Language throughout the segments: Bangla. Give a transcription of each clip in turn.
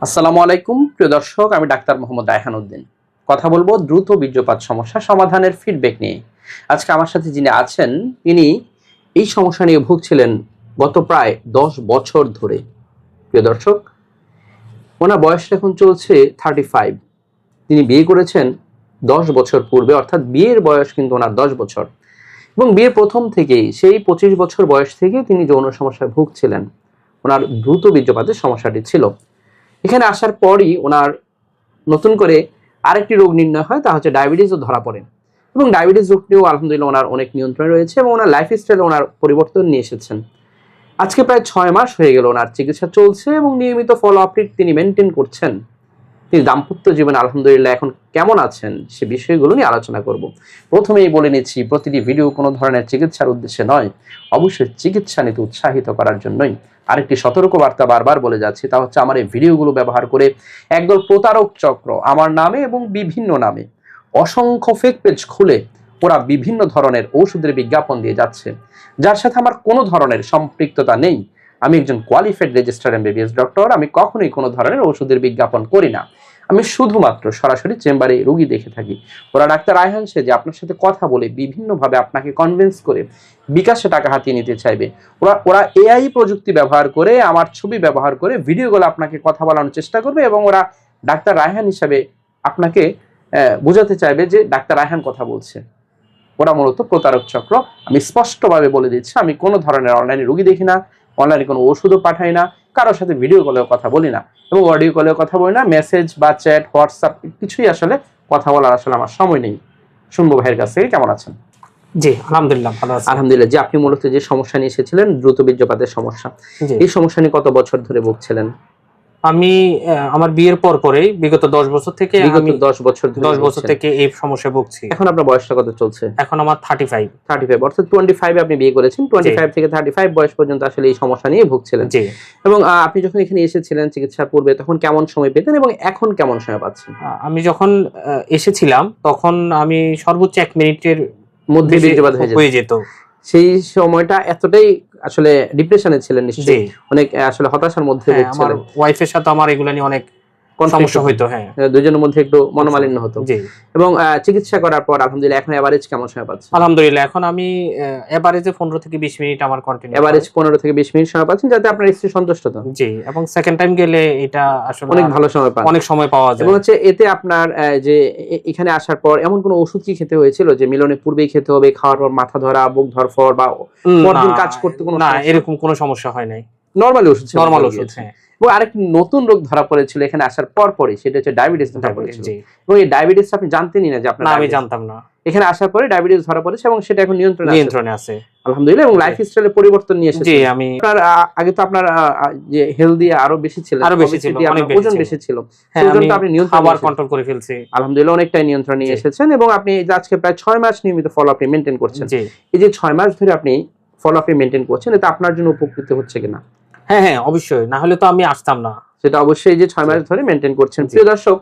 আসসালামু আলাইকুম, প্রিয় দর্শক, আমি ডাক্তার মোহাম্মদ রায়হান উদ্দিন। কথা বলব দ্রুত বীর্যপাত সমস্যা সমাধানের ফিডব্যাক নিয়ে। আজকে আমার সাথে যিনি আছেন তিনি এই সমস্যা নিয়ে ভুগছিলেন গত প্রায় দশ বছর ধরে। প্রিয় দর্শক, ওনার বয়সটা এখন চলছে থার্টি ফাইভ তিনি বিয়ে করেছেন দশ বছর পূর্বে, অর্থাৎ বিয়ের বয়স কিন্তু ওনার দশ বছর। এবং বিয়ের প্রথম থেকেই, সেই পঁচিশ বছর বয়স থেকে তিনি যৌন সমস্যায় ভুগছিলেন। ওনার দ্রুত বীর্যপাতের সমস্যাটি ছিল। এখানে আসার পরই ওনার নতুন করে আরেকটি রোগ নির্ণয় হয়, তা হচ্ছে ডায়াবেটিসও ধরা পড়ে। এবং ডায়াবেটিস রোগ নিয়েও আলহামদুলিল্লাহ ওনার অনেক নিয়ন্ত্রণে রয়েছে এবং ওনার লাইফ স্টাইলে ওনার পরিবর্তন নিয়ে এসেছেন। আজকে প্রায় ছয় মাস হয়ে গেল ওনার চিকিৎসা চলছে এবং নিয়মিত ফলো আপটি তিনি মেনটেন করছেন। তিনি দাম্পত্য জীবনে, আলহামদুলিল্লাহ, এখন কেমন আছেন সে বিষয়গুলো নিয়ে আলোচনা করব। প্রথমেই বলে নিচ্ছি, প্রতিটি ভিডিও কোনো ধরনের চিকিৎসার উদ্দেশ্যে নয়। অবশ্যই চিকিৎসা নিতে উৎসাহিত করার জন্যই। আরেকটি সতর্ক বার্তা বারবার বলে যাচ্ছি, তা হচ্ছে আমার এই ভিডিওগুলো ব্যবহার করে একদল প্রতারক চক্র, আমার নামে এবং বিভিন্ন নামে অসংখ্য ফেক পেজ খুলে ওরা বিভিন্ন ধরনের ঔষধের বিজ্ঞাপন দিয়ে যাচ্ছে। যার সাথে আমার কোনো ধরনের সম্পৃক্ততা নেই। আমি একজন কোয়ালিফাইড রেজিস্টার এমবিবিএস ডক্টর আমি কখনোই কোনো ধরনের ওষুধের বিজ্ঞাপন করি না। আমি শুধুমাত্র সরাসরি চেম্বারে রুগী দেখে থাকি। ওরা ডাক্তার আয়হান সে যে আপনার সাথে কথা বলে বিভিন্নভাবে আপনাকে কনভিন্স করে বিকাশে টাকা হাতিয়ে নিতে চাইবে। ওরা ওরা এআই প্রযুক্তি ব্যবহার করে, আমার ছবি ব্যবহার করে, ভিডিওগুলো আপনাকে কথা বলানোর চেষ্টা করবে এবং ওরা ডাক্তার রায়হান হিসাবে আপনাকে বোঝাতে চাইবে যে ডাক্তার রায়হান কথা বলছে। ওরা মূলত প্রতারক চক্র। আমি স্পষ্টভাবে বলে দিচ্ছি, আমি কোনো ধরনের অনলাইনে রুগী দেখি না। অনলাইনে কোনো ওষুধও পাঠাই না কারোর সাথে ভিডিও কলেও কথা বলি না এবং অডিও কলেও কথা বলি না মেসেজ বা চ্যাট হোয়াটসঅ্যাপ কিছুই আসলে কথা বলার আসলে আমার সময় নেই। শুনব ভাইয়ের কাছ থেকে কেমন আছেন? জি আলহামদুলিল্লাহ ভালো আছি। আলহামদুলিল্লাহ যে আপনি মূলত যে সমস্যা নিয়ে এসেছিলেন দ্রুত বীর্যপাতের সমস্যা। এই সমস্যা নিয়ে কত বছর ধরে ভুগছিলেন? আমি আমার বিয়ের পর পরেই বিগত দশ বছর থেকে বিগত দশ বছর দশ বছর থেকে এই সমস্যায় ভুগছি। এখন আপনার বয়সটা কত চলছে? এখন আমার থার্টি ফাইভ থার্টি ফাইভ অর্থাৎ টোয়েন্টি ফাইভ আপনি বিয়ে করেছেন টোয়েন্টি ফাইভ থেকে থার্টি ফাইভ বয়স পর্যন্ত আসলে এই সমস্যা নিয়ে ভুগছিলেন। জি। এবং আপনি যখন এখানে এসেছিলেন চিকিৎসার পূর্বে তখন কেমন সময় পেতেন এবং এখন কেমন সময় পাচ্ছেন? আমি যখন এসেছিলাম তখন আমি সর্বোচ্চ এক মিনিটের মধ্যে হয়ে যেত। সেই সময়টা এতটাই আসলে ডিপ্রেশনে ছিলেন নিশ্চয়ই। অনেক আসলে হতাশার মধ্যে হ্যাঁ, আমার ওয়াইফের সাথে আমার এগুলা নিয়ে অনেক সমস্যা হইতো হ্যাঁ। দুজনের মধ্যে একটু মনোমালিন্য হতো। এবং চিকিৎসা করার পর আলহামদুলিল্লাহ এখন এভারেজ কেমন সময় পাচ্ছেন? আলহামদুলিল্লাহ এখন আমি এভারেজে পনেরো থেকে বিশ মিনিট আমার কন্টিনিউ এভারেজ পনেরো থেকে বিশ মিনিট সময় পাচ্ছেন যাতে আপনার স্ত্রী সন্তুষ্ট তো। জি এবং সেকেন্ড টাইম গেলে এটা আসলে অনেক ভালো সময় পান। অনেক সময় পাওয়া যায়। এবং হচ্ছে এতে আপনার যে এখানে আসার পর এমন কোনো ওষুধ কি খেতে হয়েছিল যে মিলনের পূর্বেই খেতে হবে খাওয়ার পর মাথা ধরা বুক ধরফর বা পরদিন কাজ করতে কোনো না এরকম কোনো সমস্যা হয় নাই। নর্মালি ওষুধ নরমাল ওষুধ হ্যাঁ। এবং আরেকটি নতুন রোগ ধরা পড়েছিল এখানে আসার পর পরে সেটা হচ্ছে ডায়াবেটিস ধরা পড়েছিল। এবং এই ডায়াবেটিস আপনি জানতেনই না যে আপনার আমি জানতাম না। এখানে আসার পরে ডায়াবেটিস ধরা পড়েছে এবং সেটা এখন নিয়ন্ত্রণে নিয়ন্ত্রণে আছে। আলহামদুলিল্লাহ এবং লাইফ স্টাইলে পরিবর্তন নিয়ে এসেছে। আমি আপনার আগে তো আপনার যে হেলদি আরও বেশি ছিল আরও বেশি ছিল, অনেক ওজন বেশি ছিল। হ্যাঁ ওজনটা আপনি নিয়ন্ত্রণে এসেছেন। কন্ট্রোল করে ফেলছি। আলহামদুলিল্লাহ অনেকটাই নিয়ন্ত্রণ নিয়ে এসেছেন এবং আপনি আজকে প্রায় ছয় মাস নিয়মিত ফলো আপনি মেনটেন করছেন। এই যে ছয় মাস ধরে আপনি ফলো আপনি মেনটেন করছেন এটা আপনার জন্য উপকৃত হচ্ছে কিনা? হ্যাঁ হ্যাঁ অবশ্যই। না হলে তো আমি আসতাম না। সেটা অবশ্যই যে ছয় মাস ধরে মেনটেন করছেন। প্রিয় দর্শক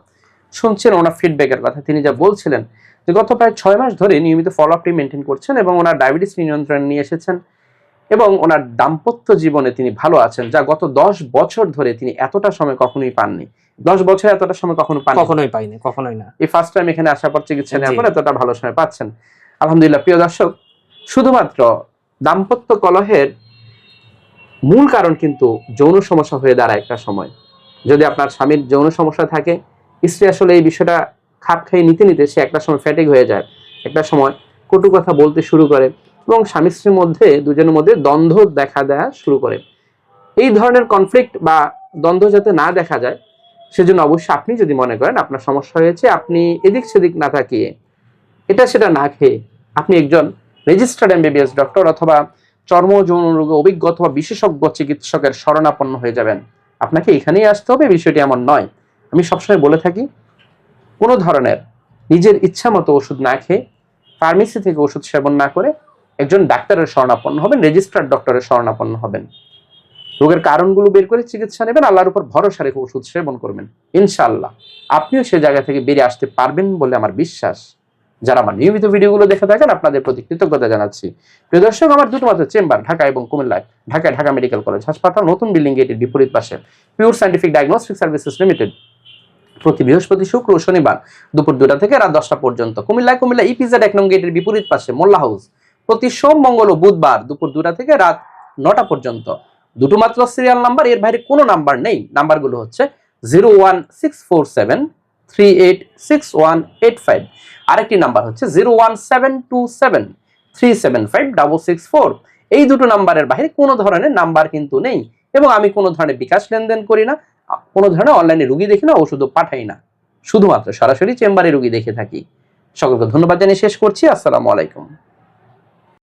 শুনছেন ওনার ফিডব্যাকের কথা। তিনি যা বলছিলেন যে গত প্রায় ছয় মাস ধরে নিয়মিত ফলো আপটি মেনটেন করছেন এবং ওনার ডায়াবেটিস নিয়ন্ত্রণে নিয়ে এসেছেন এবং ওনার দাম্পত্য জীবনে তিনি ভালো আছেন যা গত দশ বছর ধরে তিনি এতটা সময় কখনোই পাননি। দশ বছর এতটা সময় কখনো পাননি? কখনোই পাইনি কখনোই না। এই ফার্স্ট টাইম এখানে আসার পর চিকিৎসা নেওয়ার। পর এতটা ভালো সময় পাচ্ছেন। আলহামদুলিল্লাহ প্রিয় দর্শক শুধুমাত্র দাম্পত্য কলহের মূল কারণ কিন্তু যৌন সমস্যা হয়ে দাঁড়ায় একটা সময়। যদি আপনার স্বামীর যৌন সমস্যা থাকে, স্ত্রী আসলে এই বিষয়টা খাপ খাইয়ে নিতে নিতে সে একটা সময় ফ্যাটিক হয়ে যায়। একটা সময় কটু কথা বলতে শুরু করে এবং স্বামী স্ত্রীর মধ্যে, দুজনের মধ্যে দ্বন্দ্ব দেখা দেয়া শুরু করে। এই ধরনের কনফ্লিক্ট বা দ্বন্দ্ব যাতে না দেখা যায়, সেজন্য অবশ্যই আপনি যদি মনে করেন আপনার সমস্যা হয়েছে, আপনি এদিক সেদিক না তাকিয়ে, এটা সেটা না খেয়ে আপনি একজন রেজিস্টার্ড এমবিবিএস ডক্টর অথবা চর্ম যৌন রোগে অভিজ্ঞ অথবা বিশেষজ্ঞ চিকিৎসকের শরণাপন্ন হয়ে যাবেন। আপনাকে এখানেই আসতে হবে, বিষয়টি এমন নয়। আমি সবসময় বলে থাকি, কোনো ধরনের নিজের ইচ্ছা মতো ওষুধ না খেয়ে ফার্মেসি থেকে ওষুধ সেবন না করে একজন ডাক্তারের শরণাপন্ন হবেন রেজিস্টার্ড ডক্টরের শরণাপন্ন হবেন। রোগের কারণগুলো বের করে চিকিৎসা নেবেন, আল্লাহর উপর ভরসা রেখে ওষুধ সেবন করবেন। ইনশাআল্লাহ, আপনিও সে জায়গা থেকে বেরিয়ে আসতে পারবেন বলে আমার বিশ্বাস। যারা আমার নিয়মিত ভিডিওগুলো দেখে থাকেন, আপনাদের প্রতি কৃতজ্ঞতা জানাচ্ছি। প্রিয় দর্শক, আমার দুটো মাত্র চেম্বার ঢাকা এবং কুমিল্লায় ঢাকায় ঢাকা মেডিকেল কলেজ হাসপাতাল, নতুন বিল্ডিং গেটের বিপরীত পাশে। Pure scientific diagnostic services limited প্রতি বৃহস্পতি, শুক্র শনিবার দুপুর দুটা থেকে রাত দশটা পর্যন্ত। কুমিল্লায় কুমিল্লা ইপিজেড এক নং গেটের বিপরীত পাশে মোল্লা হাউস। প্রতি সোম, মঙ্গল ও বুধবার দুপুর দুটা থেকে রাত নটা পর্যন্ত। দুটো মাত্র সিরিয়াল নাম্বার এর বাইরে কোনো নাম্বার নেই। নাম্বারগুলো হচ্ছে zero one six four seven আরেকটি নাম্বার হচ্ছে জিরো এই দুটো নাম্বারের বাইরে কোনো ধরনের নাম্বার কিন্তু নেই এবং আমি কোনো ধরনের বিকাশ লেনদেন করি না, কোনো ধরনের অনলাইনে রুগী দেখি না, ওষুধও পাঠাই না। শুধুমাত্র সরাসরি চেম্বারে রুগী দেখে থাকি। সকলকে ধন্যবাদ জানিয়ে শেষ করছি। আসসালামু আলাইকুম।